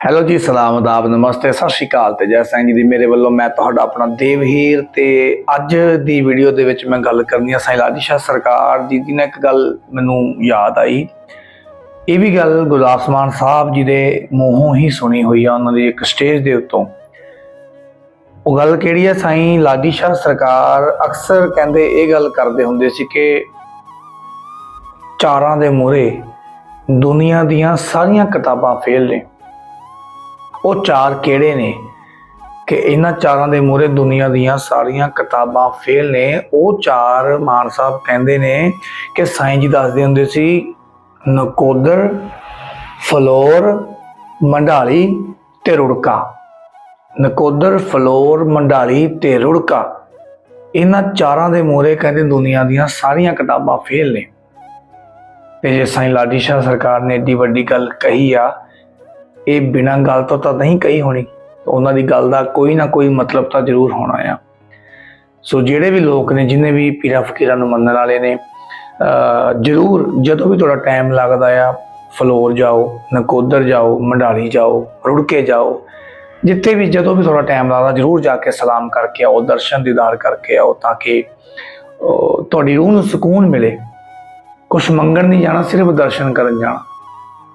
Hello ਜੀ, ਸਲਾਮ ਆਦਾਬ ਨਮਸਤੇ, ਸਤਿ ਸ਼੍ਰੀ ਅਕਾਲ ਤੇ ਜੈ ਸਾਈਂ ਜੀ ਦੀ ਮੇਰੇ ਵੱਲੋਂ ਮੈਂ ਤੁਹਾਡਾ ਆਪਣਾ ਦੇਵਹੀਰ ਤੇ ਅੱਜ ਦੀ ਵੀਡੀਓ ਦੇ ਵਿੱਚ ਮੈਂ ਗੱਲ ਕਰਨੀ ਆ ਸਾਈਂ ਲਾਡੀ ਸਰਕਾਰ ਜੀ ਦੀ। ਨਾ ਇੱਕ ਗੱਲ ਮੈਨੂੰ ਯਾਦ ਆਈ। ਇਹ ਵੀ ਗੱਲ ਗੁਰਦਾਸ ਮਾਨ ਸਾਹਿਬ ਜੀ ਦੇ ਮੂੰਹੋਂ ਹੀ ਸੁਣੀ ਹੋਈ ਆ, ਉਹਨਾਂ ਦੀ ਇੱਕ ਸਟੇਜ ਦੇ ਉੱਤੋਂ। ਉਹ ਗੱਲ ਕਿਹੜੀ ਆ? ਸਾਈਂ ਲਾਡੀ ਸਰਕਾਰ ਅਕਸਰ ਕਹਿੰਦੇ ਇਹ ਗੱਲ ਕਰਦੇ ਹੁੰਦੇ ਸੀ ਕਿ ਚਾਰਾਂ ਦੇ ਮੂਹਰੇ ਦੁਨੀਆ ਦੀਆਂ ਸਾਰੀਆਂ ਕਿਤਾਬਾਂ ਫੇਲ ਨੇ। ਉਹ ਚਾਰ ਕਿਹੜੇ ਨੇ ਕਿ ਇਹਨਾਂ ਚਾਰਾਂ ਦੇ ਮੂਹਰੇ ਦੁਨੀਆ ਦੀਆਂ ਸਾਰੀਆਂ ਕਿਤਾਬਾਂ ਫੇਲ ਨੇ। ਉਹ ਚਾਰ ਮਾਨ ਸਾਹਿਬ ਕਹਿੰਦੇ ਨੇ ਕਿ ਸਾਈਂ ਜੀ ਦੱਸਦੇ ਹੁੰਦੇ ਸੀ, ਨਕੋਦਰ, ਫਲੋਰ, ਮੰਡਾਲੀ ਤੇ ਰੁੜਕਾ। ਨਕੋਦਰ, ਫਲੋਰ, ਮੰਡਾਲੀ ਤੇ ਰੁੜਕਾ। ਇਹਨਾਂ ਚਾਰਾਂ ਦੇ ਮੂਹਰੇ ਕਹਿੰਦੇ ਦੁਨੀਆ ਦੀਆਂ ਸਾਰੀਆਂ ਕਿਤਾਬਾਂ ਫੇਲ ਨੇ। ਤੇ ਜੇ ਸਾਈਂ ਲਾਡੀ ਸ਼ਾਹ ਸਰਕਾਰ ਨੇ ਏਡੀ ਵੱਡੀ ਗੱਲ ਕਹੀ ਆ ਇਹ ਬਿਨਾਂ ਗੱਲ ਤੋਂ ਤਾਂ ਨਹੀਂ ਕਹੀ ਹੋਣੀ ਉਹਨਾਂ ਦੀ ਗੱਲ ਦਾ ਕੋਈ ਨਾ ਕੋਈ ਮਤਲਬ ਤਾਂ ਜ਼ਰੂਰ ਹੋਣਾ ਆ। ਸੋ ਜਿਹੜੇ ਵੀ ਲੋਕ ਨੇ, ਜਿਨੇ ਵੀ ਪੀਰਾਂ ਫਕੀਰਾਂ ਨੂੰ ਮੰਨਣ ਵਾਲੇ ਨੇ ਜ਼ਰੂਰ ਜਦੋਂ ਵੀ ਤੁਹਾਡਾ ਟਾਈਮ ਲੱਗਦਾ ਆ, ਫਲੋਰ ਜਾਓ, ਨਕੋਦਰ ਜਾਓ, ਮੰਡਾਲੀ ਜਾਓ, ਰੁੜਕੇ ਜਾਓ, ਜਿੱਥੇ ਵੀ ਜਦੋਂ ਵੀ ਤੁਹਾਡਾ ਟਾਈਮ ਲੱਗਦਾ, ਜ਼ਰੂਰ ਜਾ ਕੇ ਸਲਾਮ ਕਰਕੇ ਆਓ, ਦਰਸ਼ਨ ਦੀਦਾਰ ਕਰਕੇ ਆਓ, ਤਾਂ ਕਿ ਤੁਹਾਡੀ ਰੂਹ ਨੂੰ ਸਕੂਨ ਮਿਲੇ। ਕੁਝ ਮੰਗਣ ਨਹੀਂ ਜਾਣਾ, ਸਿਰਫ ਦਰਸ਼ਨ ਕਰਨ ਜਾਣਾ।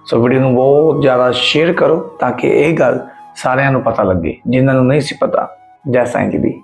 ਸੋ ਵੀਡੀਓ ਨੂੰ ਬਹੁਤ ਜ਼ਿਆਦਾ ਸ਼ੇਅਰ ਕਰੋ ਤਾਂ ਕਿ ਇਹ ਗੱਲ ਸਾਰਿਆਂ ਨੂੰ ਪਤਾ ਲੱਗੇ, ਜਿਨ੍ਹਾਂ ਨੂੰ ਨਹੀਂ ਸੀ ਪਤਾ, ਜੈ ਸਾਈਂ ਜੀ ਦੀ।